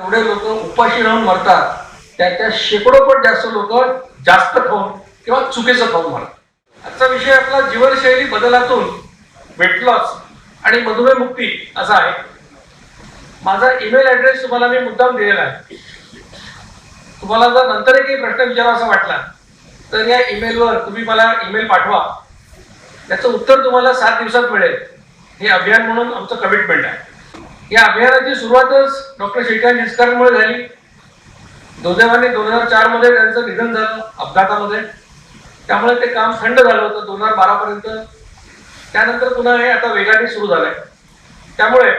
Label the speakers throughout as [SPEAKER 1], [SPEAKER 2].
[SPEAKER 1] एवढे लोक उपाशी राहून मरतात. त्याच्या शेकडो पट जास्त लोक जास्त खाऊन किंवा चुकीचं खाऊन मरतात. आजचा विषय आपला जीवनशैली बदलातून वेट लॉस आणि मधुमेह मुक्ती असा आहे. माझा ईमेल ऍड्रेस तुम्हाला मी मुद्दाम दिलेला आहे. तुम्हाला जर नंतर काही प्रश्न विचारावा असा वाटला तर या ईमेलवर तुम्ही मला ईमेल पाठवा. त्याचं उत्तर तुम्हाला सात दिवसात मिळेल. हे अभियान म्हणून आमचं कमिटमेंट आहे. या अभियानाची सुरुवातच डॉक्टर श्रीकांत निस्करमुळे झाली. दुर्दैवाने दोन हजार चारमध्ये त्यांचं निधन झालं अपघातामध्ये. त्यामुळे ते काम थंड झालं होतं दोन हजार बारा पर्यंत. त्यानंतर पुन्हा हे आता वेगाने सुरू झालंय. त्यामुळे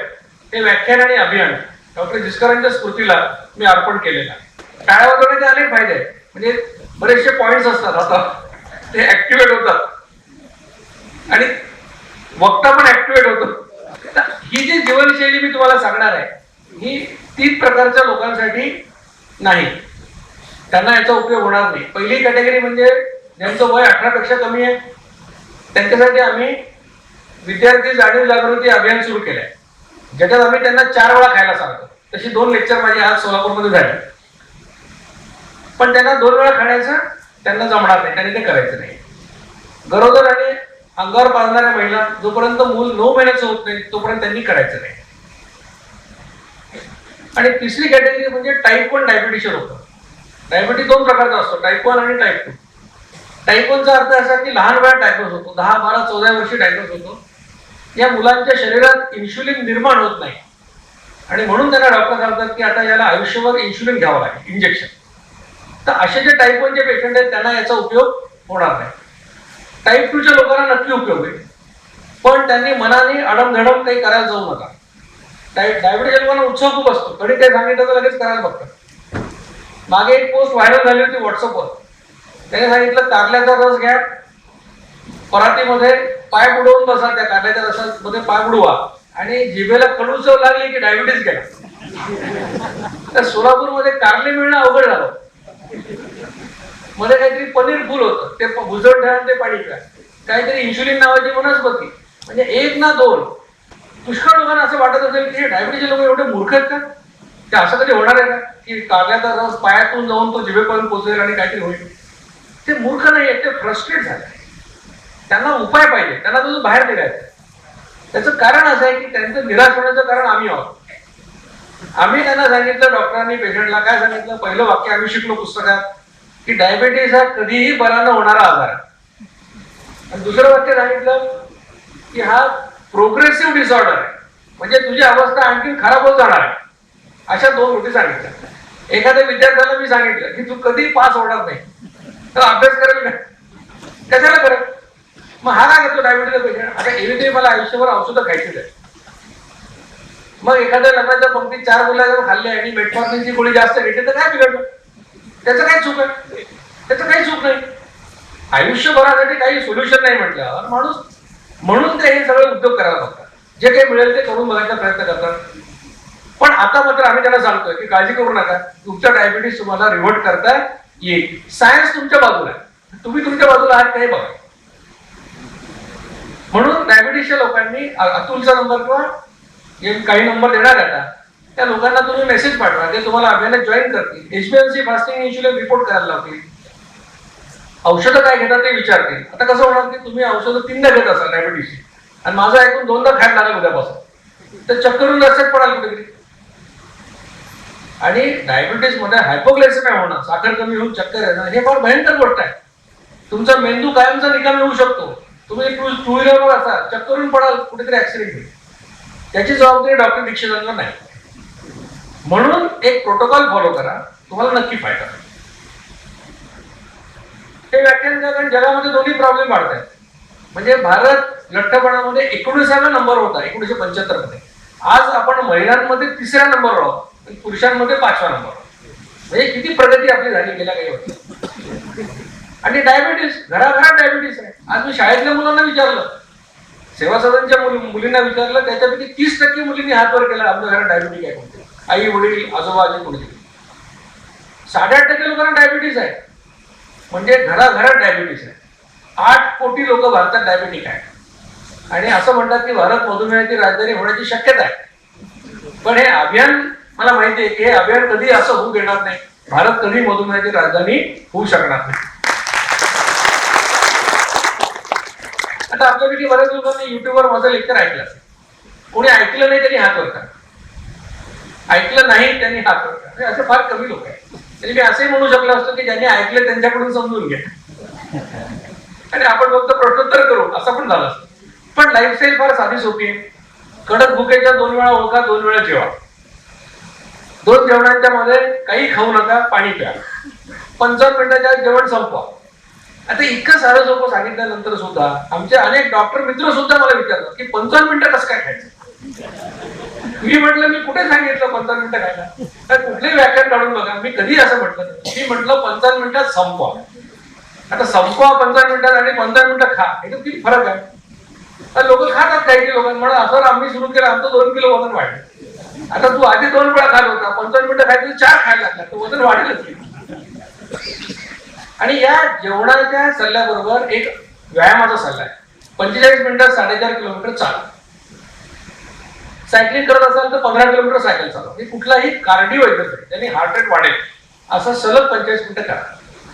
[SPEAKER 1] हे व्याख्यान आणि अभियान डॉक्टर जिस्करांच्या स्मृतीला मी अर्पण केलेलं आहे. टाळ्या वाजवण्याचे अनेक फायदे आहेत म्हणजे बरेचसे पॉइंट्स असतात आता. ते ऍक्टिव्हेट होतात. आणि वक्ता पण ऍक्टिव्हेट होतो. ही जी जीवनशैली मी तुम्हाला सांगणार आहे ही तीन प्रकारच्या लोकांसाठी नाही. त्यांना याचा उपयोग होणार नाही. पहिली कॅटेगरी म्हणजे ज्यांचं वय अठरापेक्षा कमी आहे त्यांच्यासाठी आम्ही विद्यार्थी जाणीव जागृती अभियान सुरू केलंय. ज्याच्यात आम्ही त्यांना चार वेळा खायला सांगतो. तशी दोन लेक्चर माझी आज सोलापूरमध्ये झाली. पण त्यांना दोन वेळा खाण्याचं त्यांना जमणार नाही त्यांनी ते करायचं नाही. गरोदर आणि अंगावर बांधणाऱ्या महिला जोपर्यंत मूल नऊ महिन्याचं होत नाही तोपर्यंत त्यांनी करायचं नाही. आणि तिसरी कॅटेगरी म्हणजे टाईप वन डायबिटीशन होतं. डायबिटीस दोन प्रकारचा असतो टाईप वन आणि टाईप टू टाईप वनचा अर्थ असा की लहान वयात डायग्नोज होतो दहा बारा चौदा वर्षी डायग्नोज होतो. या मुलांच्या शरीरात इन्शुलिन निर्माण होत नाही. आणि म्हणून त्यांना डॉक्टर सांगतात की आता याला आयुष्यभर इन्शुलिन घ्यावं लागेल इंजेक्शन तर असे जे टाईप वनचे पेशंट आहेत त्यांना याचा उपयोग होणार नाही. टाईप टूच्या लोकांना नक्की उपयोग होईल पण त्यांनी मनाने अडमधडम काही करायला जाऊ नका. डाय लोकांना उत्सव खूप असतो. कधी काही सांगितलं तर लगेच करायला बघतात. मागे एक पोस्ट व्हायरल झाली होती व्हॉट्सअपवर त्याने सांगितलं कारल्याचा रस घ्या. परातीमध्ये पाय बुडवून बसा. त्या कारल्याच्या रसामध्ये पाय बुडवा. आणि जिभेला कडू चव लागली की डायबिटीस गेला तर सोलापूरमध्ये कारले मिळणं अवघड झालं. मध्ये काहीतरी पनीर फुल होतं. ते प- ठेवा आणि ते पाणी प्या काहीतरी इन्शुलिन नावाची वनस्पती. म्हणजे एक ना दोन. पुष्कळ लोकांना असं वाटत असेल की हे डायबिटीसचे लोक एवढे मूर्ख आहेत का? ते असं कधी होणार आहे का? की कारल्याचा रस पायातून जाऊन तो जिभेपर्यंत पोहोचेल आणि काहीतरी होईल. ते मूर्ख नाही आहेत ते फ्रस्ट्रेट झाले त्यांना उपाय पाहिजे. त्यांना तुझं बाहेर निघायचं त्याचं कारण असं आहे की त्यांचं निराश होण्याचं कारण आम्ही आहोत. आम्ही त्यांना सांगितलं डॉक्टरांनी पेशंटला काय सांगितलं? पहिलं वाक्य आम्ही शिकलो पुस्तकात. की डायबेटीस हा कधीही बरा न होणारा आजार आहे. आणि दुसरं वाक्य सांगितलं की हा प्रोग्रेसिव्ह डिसऑर्डर आहे. म्हणजे तुझी अवस्था आणखी खराब होत जाणार आहे. अशा दोन गोष्टी सांगितल्या. एखाद्या विद्यार्थ्याला मी सांगितलं की तू कधी पास होणार नाही. तर अभ्यास करेल का कशाला करेल मग हा काय घेतो डायबिटीस पेशंट आता एरवी मला आयुष्यभर औषधं खायची आहे मग एखाद्या लग्नाच्या पंक्तीत चार मुलं खाल्ले आणि मेटफॉर्मिनची गोळी जास्त घेतली तर काय बिघडलं? त्याचं काय चूक आहे त्याचं काही चूक नाही. आयुष्यभरासाठी काही सोल्युशन नाही म्हटल्यावर माणूस म्हणून ते हे सगळे उद्योग करायला बघतात. जे काही मिळेल ते करून बघायचा प्रयत्न करतात. पण आता मात्र आम्ही त्यांना सांगतोय की काळजी करू नका. तुमच्या डायबिटीस तुम्हाला रिव्हर्ट करता येईल सायन्स तुमच्या बाजूला आहे. तुम्ही तुमच्या बाजूला आहात काही बघा. म्हणून डायबिटीसच्या लोकांनी अतुलचा नंबर किंवा काही नंबर देणार आता. त्या लोकांना तुम्ही मेसेज पाठवा ते तुम्हाला अभियानात जॉईन करतील. एचबीएमसी फास्टिंग इन्शुलिन रिपोर्ट करायला लावतील. औषधं काय घेतात ते विचारतील. आता कसं होणार की तुम्ही औषधं तीनदा घेत असाल डायबिटीसची आणि माझं ऐकून दोनदा खायला लागेल उद्यापासून. तर चक्करून रस्त्यात पडाल कुठेतरी. आणि डायबिटीसमध्ये हायपोग्लायसेमिया होणं साखर कमी होऊन चक्कर येणं हे फार भयंकर गोष्ट आहे. तुमचा मेंदू कायमचा निकाल होऊ शकतो. तुम्ही टू टू व्हीलरवर असाल चक्करून पडाल कुठेतरी ऍक्सिडेंट होईल. त्याची जबाबदारी डॉक्टर दीक्षितांना नाही. म्हणून एक प्रोटोकॉल फॉलो करा. तुम्हाला नक्की फायदा हे व्याख्यान कारण जगामध्ये दोन्ही प्रॉब्लेम वाढत आहेत म्हणजे भारत लठ्ठपणामध्ये एकोणीसाव्या नंबर होता एकोणीशे पंच्याहत्तरमध्ये आज आपण महिलांमध्ये तिसऱ्या नंबरवर आहोत आणि पुरुषांमध्ये पाचव्या नंबर म्हणजे किती प्रगती आपली झाली गेल्या काही वर्षात. आणि डायबिटीस घराघरात डायबिटीस आहे. आज मी शाळेतल्या मुलांना विचारलं. सेवा सदनच्या मुलींना विचारलं त्याच्यापैकी तीस टक्के मुलींनी हात वर केला आपल्या घरात डायबिटीस आहे कोणते? आई वडील आजोबा आजी साडे साडेआठ टक्के लोकांना डायबिटीस आहे. म्हणजे घराघरात डायबिटीस आहे. आठ कोटी लोक भारतात डायबिटिक आहेत. आणि असं म्हणतात की भारत मधुमेहाची राजधानी होण्याची शक्यता आहे. पण हे अभियान मला माहिती आहे की हे अभियान कधी असं होऊ देणार नाही. भारत कधी मधुमेहाची राजधानी होऊ शकणार नाही. आता आपल्यापैकी बऱ्याच लोकांनी युट्यूबवर माझं लेक्चर ऐकलं. कोणी ऐकलं नाही तरी हात वरतात ऐकलं नाही त्यांनी हात वर करा असे फार कमी लोक आहेत. म्हणजे मी असंही म्हणू शकलो असतो की ज्यांनी ऐकलं त्यांच्याकडून समजून घ्या. आणि आपण फक्त प्रश्नोत्तर करू असं पण झालं असतं. पण लाईफस्टाईल फार साधी सोपी आहे. कडक भुकेच्या दोन वेळा ओळखा दोन वेळा जेवा. दोन जेवणांच्या मध्ये काही खाऊ नका पाणी प्या. पंचावन्न मिनिटाच्या जेवण संपवा. आता इतकं सारं सोपं सांगितल्यानंतर सुद्धा आमचे अनेक डॉक्टर मित्र सुद्धा मला विचारतात की पंचावन्न मिनिटं कसं काय खायचं? मी म्हटलं मी कुठे सांगितलं पंधरा मिनिटं खायला? तर कुठले व्याख्यान काढून बघा मी कधी असं म्हटलं मी म्हटलं पंचावन्न मिनिटात संपवा. आता संपवा पंधरा मिनिटात आणि पंधरा मिनिटं खा. याच्यात किती फरक आहे. लोक खातात काही काही लोकांना म्हणून असं आम्ही सुरू केलं आमचं दोन किलो वजन वाढलं. आता तू आधी दोन वेळा खाल होता पंधरा मिनिटं खायचं चार खायला लागला तर वजन वाढेलच. आणि या जेवणाच्या सल्ल्याबरोबर एक व्यायामाचा सल्ला आहे. पंचेचाळीस मिनिटात साडेचार किलोमीटर चाल सायकलिंग करत असाल तर पंधरा किलोमीटर सायकल चालवा. हे कुठलाही कार्डिओ एक्सरसाइज त्यांनी हार्ट रेट वाढेल. असं सलग पंचेचाळीस मिनिटं करा.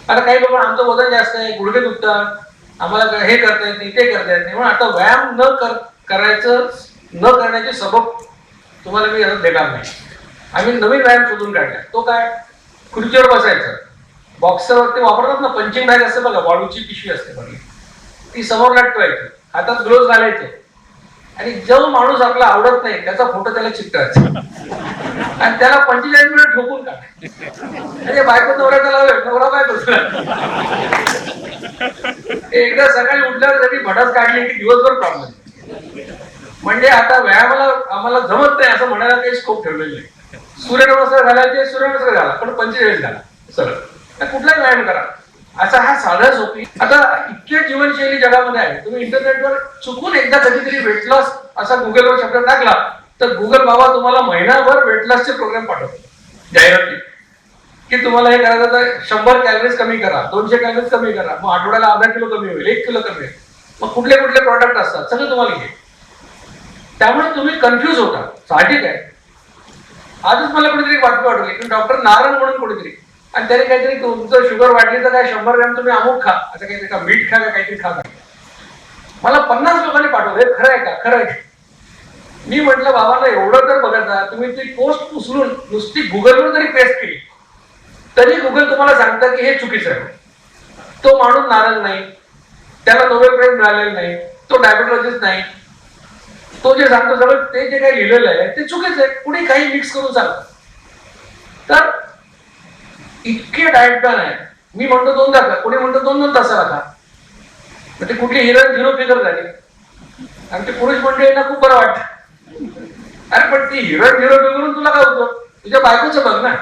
[SPEAKER 1] आता काही बाबा आमचं वजन जास्त आहे गुडघे दुखतात आम्हाला हे करता येत नाही ते करता येत नाही. म्हणून आता व्यायाम न कर करायचं न करण्याचे सबब तुम्हाला मी देणार नाही. आम्ही नवीन व्यायाम शोधून काढला. तो काय? खुर्चीवर बसायचं. बॉक्सरवरती ते वापरतात ना पंचिंग बॅग असते बघा वाळूची पिशवी असते बघा. ती समोर लटकवायची. हातात ग्लोव्ह घालायचे. आणि जो माणूस आपला आवडत नाही त्याचा फोटो त्याला चिकटायचा आणि त्याला पंचेचाळीस मिनिट ठोकून म्हणजे बायको नवरा त्याला नवरा काय एकदा सकाळी उठल्यावर त्यांनी भडास काढली की दिवसभर प्रॉब्लेम म्हणजे आता व्यायामाला आम्हाला जमत नाही असं म्हणायला काही स्कोप ठेवलेलं नाही. सूर्यनमस्कार घालायचे सूर्यनमस्कार घाला पण पंचेचाळीस घाला सरळ. कुठलाही व्यायाम करा. असा हा साधा सोपी आता इतके जीवनशैली जगामध्ये आहे. तुम्ही इंटरनेटवर चुकून एकदा कधीतरी वेट लॉस असा गुगलवर शब्द टाकला तर गुगल बाबा तुम्हाला महिनाभर वेट लॉसचे प्रोग्राम पाठवतो. जाहिराती की तुम्हाला हे करायचं तर शंभर कॅलरीज कमी करा दोनशे कॅलरीज कमी करा मग आठवड्याला अर्धा किलो कमी होईल एक किलो कमी होईल. मग कुठले कुठले प्रॉडक्ट असतात सगळं तुम्हाला घे. त्यामुळे तुम्ही कन्फ्युज होता. साहजिक आहे. आजच मला कुठेतरी बातमी वाटवली की डॉक्टर नारायण म्हणून कुठेतरी आणि त्याने काहीतरी तुमचं शुगर वाढली तर काय शंभर ग्रॅम तुम्ही अमुक खा. असं काहीतरी का मीठ खा का काहीतरी खा. काय मला पन्नास लोकांनी पाठवलं. हे खरं आहे का? खरं आहे. मी म्हटलं बाबांना एवढं तर बघत जा तुम्ही ती पोस्ट उचलून नुसती गुगलवर जरी पेस्ट केली तरी गुगल तुम्हाला सांगतं की हे चुकीचं आहे. तो माणूस नाराज नाही. त्याला नोबेल प्राईज मिळालेला नाही. तो डायबिटॉलॉजिस्ट नाही. तो जे सांगतो सगळं ते जे काही लिहिलेलं आहे ते चुकीचं आहे. कुणी काही मिक्स करून चालतं तर इतके डायट प्लॅन आहे. मी म्हणतो दोन तास कोणी म्हणतो दोन दोन तासाला खा. ते कुठली हिरोईन झिरो फिगर झाली. आणि ते पुरुष मंडळी ना खूप बरं वाटत. अरे पण ती हिरोईन झिरो फिगरून तुला काय होतं? तुझ्या बायकोचं बघ ना.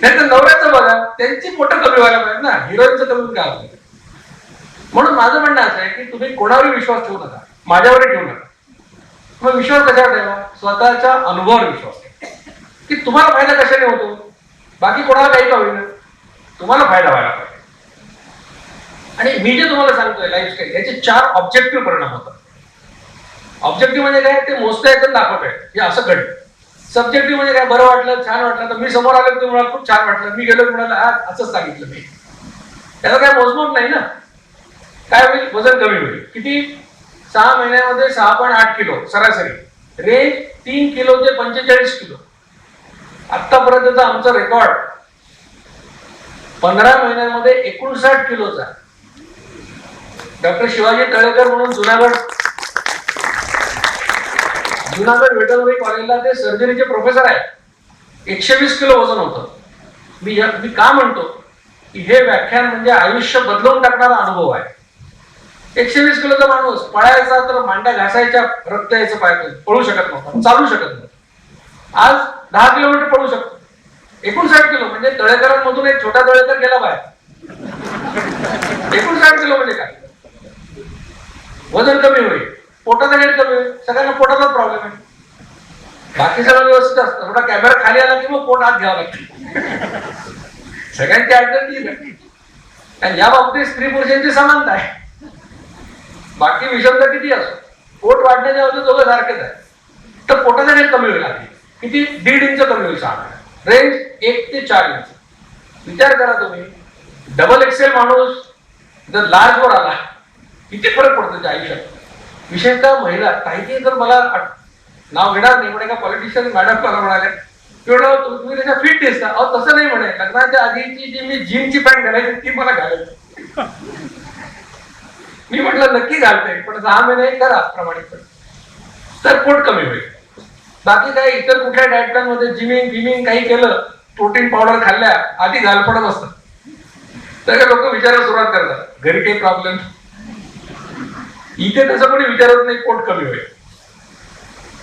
[SPEAKER 1] त्यांचं नवऱ्याचं बघा. त्यांची पोटं कमी व्हायला पाहिजे ना. हिरोईनचं कमी काय होतं? म्हणून माझं म्हणणं असं आहे की तुम्ही कोणावर विश्वास ठेवू नका. माझ्यावर ठेवू नका. मग विश्वास कशावर ठेवा स्वतःच्या अनुभवावर विश्वास ठेवा की तुम्हाला फायदा कशाने होतो? बाकी कोणाला काही का होईना तुम्हाला फायदा व्हायला पाहिजे. आणि मी जे तुम्हाला सांगतोय लाईफस्टाईल याचे चार ऑब्जेक्टिव्ह परिणाम होतात. ऑब्जेक्टिव्ह म्हणजे काय? ते मोजता येतं दाखवत आहे हे असं घडलं. सब्जेक्टिव्ह म्हणजे काय? बरं वाटलं छान वाटलं. तर मी समोर आलो तुम्हाला खूप छान वाटलं. मी गेलो तुम्हाला असंच सांगितलं मी. त्याला काय मोजमाप नाही ना? काय होईल? वजन कमी होईल. किती? सहा महिन्यामध्ये सहा पॉईंट आठ किलो सरासरी. रेंज तीन किलो ते पंचेचाळीस किलो. आतापर्यंतचा आमचा रेकॉर्ड पंधरा महिन्यामध्ये एकोणसाठ किलोचा. डॉक्टर शिवाजी तळेकर म्हणून जुनागड जुनागड वेटरनरी कॉलेजला ते सर्जरीचे प्रोफेसर आहेत. एकशे वीस किलो वजन होतं. मी मी का म्हणतो? की हे व्याख्यान म्हणजे आयुष्य बदलवून टाकणारा अनुभव आहे. एकशे वीस किलोचा माणूस पळायचा तर मांड्या घासायच्या रक्त यायचं पाहिजे पळू शकत नव्हता चालू शकत नव्हता. आज दहा किलोमीटर पडू शकतो. एकोणसाठ किलो म्हणजे तळेकरांमधून एक छोटा तळेकर गेला बाहेर. एकोणसाठ किलो म्हणजे काय? वजन कमी होईल पोटाचा रेट कमी होईल सगळ्यांना पोटाचा प्रॉब्लेम आहे. बाकी सगळं व्यवस्थित असतं थोडा कॅमेरा खाली आला की मग पोट आत घ्यावं लागतं. सगळ्यांची अडचण ती आहे. आणि या बाबतीत स्त्री पुरुषांची समानता आहे. बाकी विषमता किती असो पोट वाढण्याच्या बाबतीत दोघं सारखेच आहे तर पोटाचा रेट कमी होईल आधी. किती? दीड इंच कमी होईल सहा रेंज एक ते चार इंच. विचार करा तुम्ही. डबल एक्सेल माणूस जर लार्जवर आला किती फरक पडतो त्या आयुष्यात? विशेषतः महिला. काही काही मला नाव घेणार नाही म्हणे का पॉलिटिशियन मॅडम मला म्हणाल्या तेवढं तुम्ही त्याच्या फिट दिसता. अहो तसं नाही म्हणे. लग्नाच्या आधीची जी मी जिमची पॅन्ट घालायची ती मला घालायची. मी म्हटलं नक्की घालते पण सहा महिने करा प्रामाणिकपणे. तर पोट कमी होईल. बाकी काही इतर कुठल्या डायटांमध्ये मध्ये जिमिंग बिमिंग काही केलं प्रोटीन पावडर खाल्ल्या आधी घालपडत असतात तर लोक विचारायला सुरुवात करतात. घरी काही प्रॉब्लेम इथे त्याचा कोणी विचारत नाही पोट कमी होईल.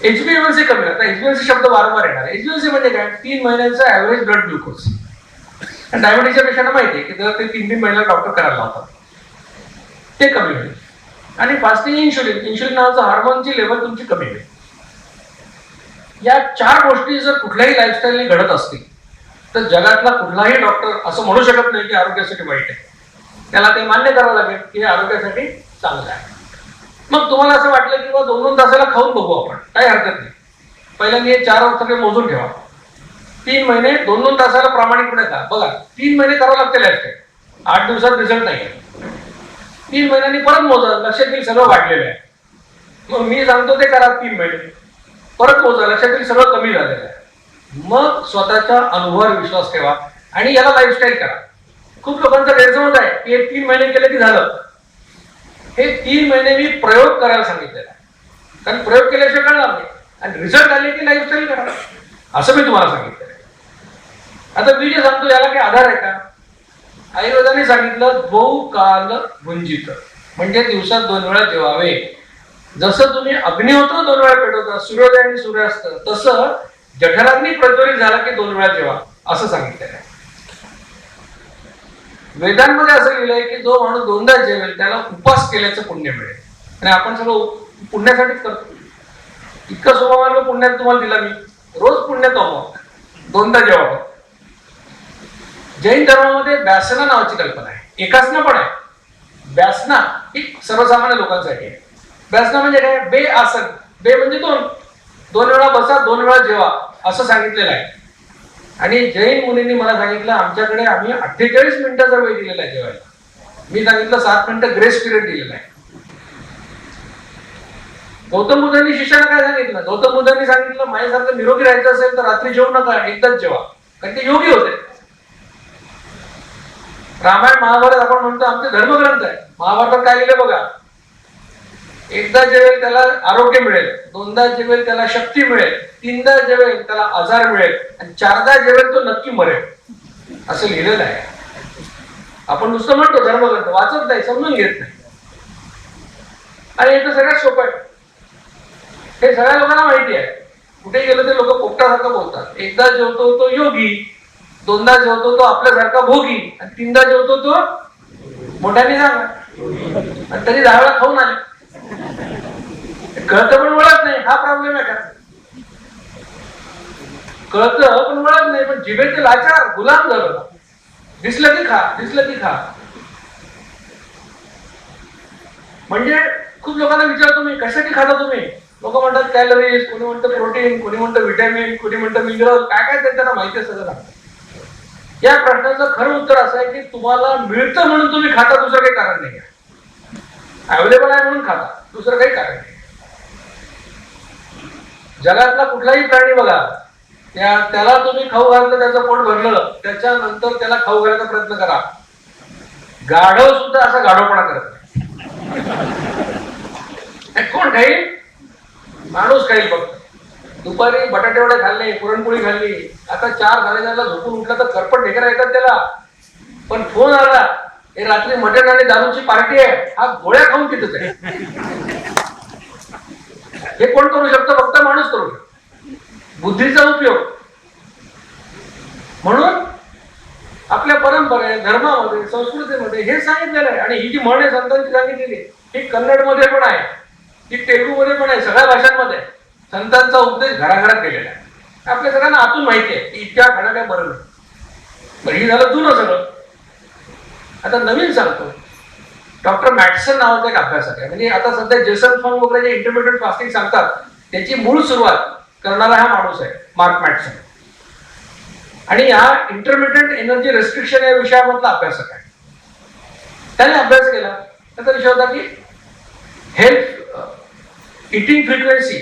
[SPEAKER 1] एचबीएमसी कमी आता एचबीएमसी शब्द वारंवार येणार एचबीएमसी म्हणजे काय? तीन महिन्यांचा ऍव्हरेज ब्लड ग्लुकोज डायबिटीसच्या पेशंटला माहिती आहे की जर ते तीन तीन महिन्याला डॉक्टर करायला लावतात. ते कमी होईल. आणि फास्टिंग इन्शुलिन इन्शुलिन नावाचं हार्मोनची लेवल तुमची कमी होईल. या चार गोष्टी जर कुठल्याही लाईफस्टाईलने घडत असतील तर जगातला कुठलाही डॉक्टर असं म्हणू शकत नाही की आरोग्यासाठी वाईट आहे. त्याला ते मान्य करावं लागेल की हे आरोग्यासाठी चांगलं आहे. मग तुम्हाला असं वाटलं की बा दोन दोन तासाला खाऊन बघू आपण काही हरकत नाही. पहिल्यांदा हे चार सगळे मोजून ठेवा तीन महिने दोन दोन तासाला प्रामाणिकपणे खा. बघा तीन महिने करावं लागते लाईफस्टाईल आठ दिवसात रिझल्ट नाही. तीन महिन्यांनी परत मोजा लक्षात येईल सगळं वाढलेलं आहे. मग मी सांगतो ते करा तीन महिने. परत मोजा लक्षात येईल सगळं कमी झालेलं आहे. मग स्वतःच्या अनुभवावर विश्वास ठेवा आणि याला लाईफस्टाईल करा. खूप लोकांचा गैरसमज आहे की हे तीन महिने केले की झालं. हे तीन महिने मी प्रयोग करायला सांगितलेला आहे. कारण प्रयोग केल्याशिवाय कळणार नाही. आणि रिझल्ट आले की लाईफस्टाईल करा. असं मी तुम्हाला सांगितलेलं आहे. आता मी जे सांगतो याला काही आधार आहे का? आयुर्वेदाने सांगितलं बहु काल गुंजित म्हणजे दिवसात दोन वेळा जेवावे. जसं तुम्ही अग्निहोत्र दोन वेळा पेटवता सूर्योदय आणि सूर्यास्त तसं जठराग्नी प्रज्वलित झाला की दोन वेळा जेवा असं सांगितलेलं आहे. वेदांमध्ये असं लिहिलंय की जो माणूस दोनदा जेवेल त्याला उपास केल्याचं पुण्य मिळेल. आणि आपण सगळं पुण्यासाठीच करतो. इतकं स्वभावाला पुण्यात तुम्हाला दिला मी. रोज पुण्य कमवा हो. दोनदा जेवा हो. जैन धर्मामध्ये व्यासना नावाची कल्पना आहे. एकासना पण आहे. व्यासना ही सर्वसामान्य लोकांसाठी आहे. बसणं म्हणजे काय? बे आसन. बे म्हणजे दोन. दोन वेळा बसा दोन वेळा जेवा असं सांगितलेलं आहे. आणि जैन मुलींनी मला सांगितलं आमच्याकडे आम्ही अठ्ठेचाळीस मिनिटाचा वेळ दिलेला आहे जेवायला. मी सांगितलं सात मिनिटं ग्रेस पिरियड दिलेला आहे. गौतम बुद्धांनी शिष्याला काय सांगितलं? गौतम बुद्धांनी सांगितलं माझ्यासारखं निरोगी राहायचं असेल तर रात्री जेवू नका एकदाच जेवा. कारण ते योगी होते. रामायण महाभारत आपण म्हणतो आमचे धर्मग्रंथ आहे. महाभारतात काय लिहिलं बघा? एकदा जेवेल त्याला आरोग्य मिळेल दोनदा जेवेल त्याला शक्ती मिळेल तीनदा जेवेल त्याला आजार मिळेल आणि चारदा जेवेल तो नक्की मरेल. असं लिहिलेलं आहे. आपण नुसतं म्हणतो धर्मग्रंथ वाचत नाही समजून घेत नाही. आणि हे तर सगळ्यात सोपं आहे. हे सगळ्या लोकांना माहिती आहे. कुठे गेलं ते लोक पोपटासारखं बोलतात. एकदा जेवतो तो योगी दोनदा जेवतो तो आपल्यासारखा भोगी आणि तीनदा जेवतो तो मोठ्याने सांगा आणि तरी दहा वेळा खाऊन आले. कळतं पण वळत नाही. हा प्रॉब्लेम आहे का? कळतं पण वळत नाही पण जिभेचे लाचार गुलाम झालं. दिसलं की खा दिसलं की खा. म्हणजे खूप लोकांना विचार तुम्ही कशासाठी खाता तुम्ही? लोक म्हणतात कॅलरीज कोणी म्हणतं प्रोटीन कोणी म्हणतं व्हिटॅमिन कोणी म्हणतं मिनरल काय काय ते त्यांना माहिती आहे सगळं या प्रश्नाचं खरं उत्तर असं आहे की तुम्हाला मिळतं म्हणून तुम्ही खाता दुसरं काही कारण नाही अवेलेबल आहे म्हणून खाता दुसरं काही कारण नाही जगातला कुठलाही प्राणी बघा त्या त्याला तुम्ही खाऊ घालता त्याचं पोट भरलं त्याच्यानंतर त्याला खाऊ घालायचा प्रयत्न करा. गाढव सुद्धा असा गाढवपणा करत कोण खाईल माणूस खाईल फक्त. दुपारी बटाटे वडे खाल्ले पुरणपोळी खाल्ली आता चार साडेचारला झोपून उठला तर करपट ढेकरा येतात त्याला. पण फोन आला हे रात्री मटण आणि दारूची पार्टी आहे हा गोळ्या खाऊन तिथंच आहे. हे कोण करू शकतो? फक्त माणूस करू शकतो. बुद्धीचा उपयोग. म्हणून आपल्या परंपरे धर्मामध्ये संस्कृतीमध्ये हे सांगितलेलं आहे. आणि ही जी म्हण आहे संतांची सांगितलेली ही कन्नडमध्ये पण आहे. ही तेलुगूमध्ये पण आहे सगळ्या भाषांमध्ये. आहे. संतांचा उपदेश घराघरात केलेला आहे. आपल्या सगळ्यांना आतून माहिती आहे की इतक्या खाणं काय बरं नाही. बरं ही झालं जुनं सगळं. आता नवीन सांगतो. डॉक्टर मॅटसन नावाचा एक अभ्यासक आहे. म्हणजे आता सध्या जेसन फॉर्म वगैरे जे इंटरमिडिएट फास्टिंग सांगतात त्याची मूळ सुरुवात करणारा हा माणूस आहे मार्क मॅटसन. आणि या इंटरमिडियंट एनर्जी रेस्ट्रिक्शन या विषयामधला अभ्यासक आहे. त्याने अभ्यास केला. त्याचा विषय होता की health eating frequency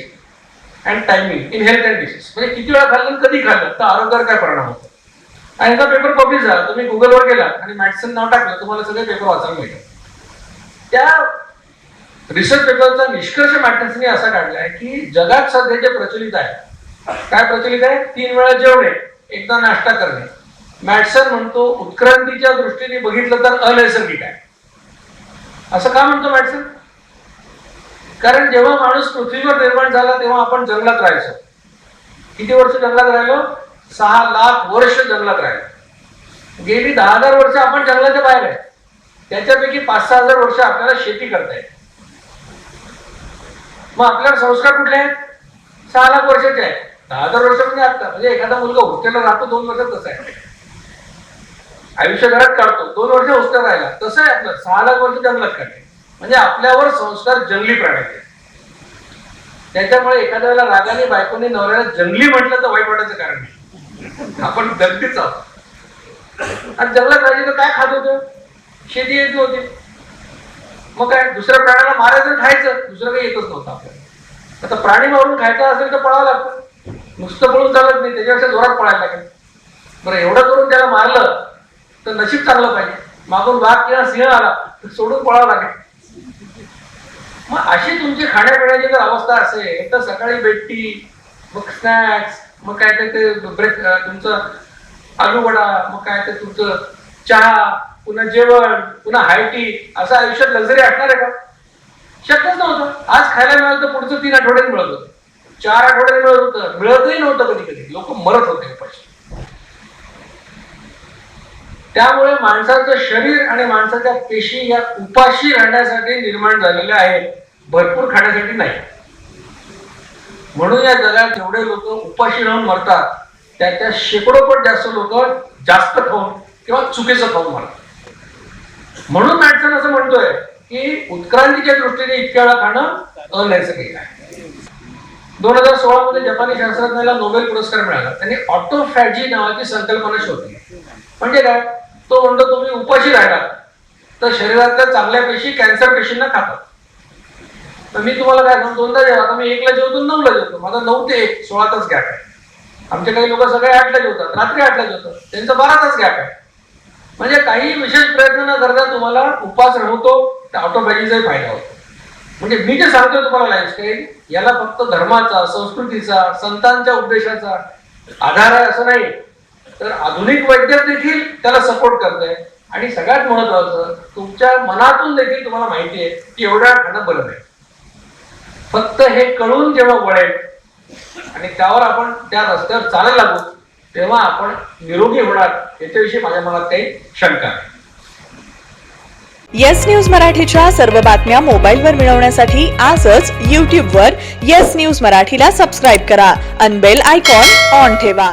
[SPEAKER 1] and timing in health and disease म्हणजे किती वेळा खाल्लं आणि कधी खाल्लं तर आरोग्यावर काय परिणाम होतो? आणि पेपर पब्लिश झाला. तुम्ही गुगलवर गेला आणि मॅटसन नाव टाकलं तुम्हाला सगळे पेपर वाचायला मिळतात. त्या रिसर्च पेपरचा निष्कर्ष मॅटन्सनी असा काढलाय की जगात सध्या जे प्रचलित आहे काय प्रचलित आहे? तीन वेळा जेवणे एकदा नाश्ता करणे. मॅटसन म्हणतो उत्क्रांतीच्या दृष्टीने बघितलं तर अनैसर्गिक आहे. असं का म्हणतो मॅटसन? कारण जेव्हा माणूस पृथ्वीवर निर्माण झाला तेव्हा आपण जंगलात राहायचो. किती वर्ष जंगलात राहिलो? सहा लाख वर्ष जंगलात राहिलो. गेली दहा हजार वर्ष आपण जंगलाच्या बाहेर आहे. त्याच्यापैकी पाच सहा हजार वर्ष आपल्याला शेती करता येते मग आपल्याला संस्कार कुठले आहेत? सहा लाख वर्षाचे आहेत. दहा हजार वर्ष म्हणजे आता. म्हणजे एखादा मुलगा हॉस्टेलला राहतो दोन वर्षात तसं आहे. आयुष्य घरात काढतो दोन वर्ष हॉस्टेल राहिला तसं आहे आपलं. सहा लाख वर्ष जंगलात काढले म्हणजे आपल्यावर संस्कार जंगली प्राण्याचे त्याच्यामुळे एखाद्या वेळेला रागाने बायकोने नवऱ्याला जंगली म्हटलं तर वाईट वाटायचं कारण नाही. आपण जंगलीच आहोत. आणि जंगलात राहिले तर काय खात होतं? शेती येत होती. मग काय दुसऱ्या प्राण्याला मारायचं खायचं? दुसरं काही येतच नव्हतं आपल्याला. आता प्राणी मारून खायचा असेल तर पळावं लागतं. नुसतं पळून चालत नाही त्याच्यापेक्षा जोरात पळायला लागेल. बरं एवढं करून त्याला मारलं तर नशीब चांगलं पाहिजे. मागून वाघ किंवा सिंह आला तर सोडून पळावं लागेल. मग अशी तुमची खाण्यापिण्याची जर अवस्था असेल तर सकाळी बेट्टी मग स्नॅक्स मग काय ते ब्रेक तुमचं आलू वडा मग काय ते तुमचं चहा पुन्हा जेवण पुन्हा हायटी असं आयुष्यात लक्झरी असणार आहे का? शक्यच नव्हतं. आज खायला मिळालं तर पुढचं तीन आठवड्यात मिळत होतं. चार आठवड्यात मिळत होतं. मिळतही नव्हतं कधी कधी लोक मरत होते पैसे. त्यामुळे माणसाचं शरीर आणि माणसाच्या पेशी या उपाशी राहण्यासाठी निर्माण झालेल्या आहेत भरपूर खाण्यासाठी नाही. म्हणून या जगात जेवढे लोक उपाशी राहून मरतात त्याच्या शेकडो पट जास्त लोक जास्त खाऊन किंवा चुकीचं खाऊन मरतात. म्हणून मॅटसन असं म्हणतोय की उत्क्रांतीच्या दृष्टीने इतक्या वेळा खाणं अनैसर्गिक आहे. दोन हजार सोळा मध्ये जपानी शास्त्रज्ञाला नोबेल पुरस्कार मिळाला. त्यांनी ऑटोफॅजी नावाची संकल्पना शोधली. म्हणजे काय? तो म्हणतो तुम्ही उपाशी राहिला तर शरीरातल्या चांगल्या पेशी कॅन्सर पेशींना खातात. तर मी तुम्हाला काय सांगतो दोनदा जेव्हा आता मी एकला जेवतो नऊला जेवतो. माझा नऊ ते एक सोळा तास गॅप आहे. आमचे काही लोक सगळे आठला जेवतात रात्री आठला जेवतात. त्यांचं बारा तास गॅप आहे. म्हणजे काही विशेष प्रयत्न न करता तुम्हाला उपवास राहतो तर ऑटोफॅजीचाही फायदा होतो. म्हणजे मी जे सांगतोय तुम्हाला लाईफस्टाईल याला फक्त धर्माचा संस्कृतीचा संतांच्या उद्देशाचा आधार आहे असं नाही. तर आधुनिक वैद्यक देखील त्याला सपोर्ट करतोय. आणि सगळ्यात महत्वाचं तुमच्या मनातून देखील तुम्हाला माहिती आहे की एवढ्या खाणं बरं नाही. फक्त हे कळून जेव्हा वळेल आणि त्यावर आपण त्या रस्त्यावर चालायला लागू तेव्हा आपण निरोगी होणार याच्याविषयी माझ्या मनात काही शंका आहे
[SPEAKER 2] येस न्यूज मराठीच्या सर्व बातम्या मोबाईलवर मिळवण्यासाठी आजच यूट्यूबवर येस न्यूज मराठीला सबस्क्राईब करा. अनबेल आयकॉन ऑन ठेवा.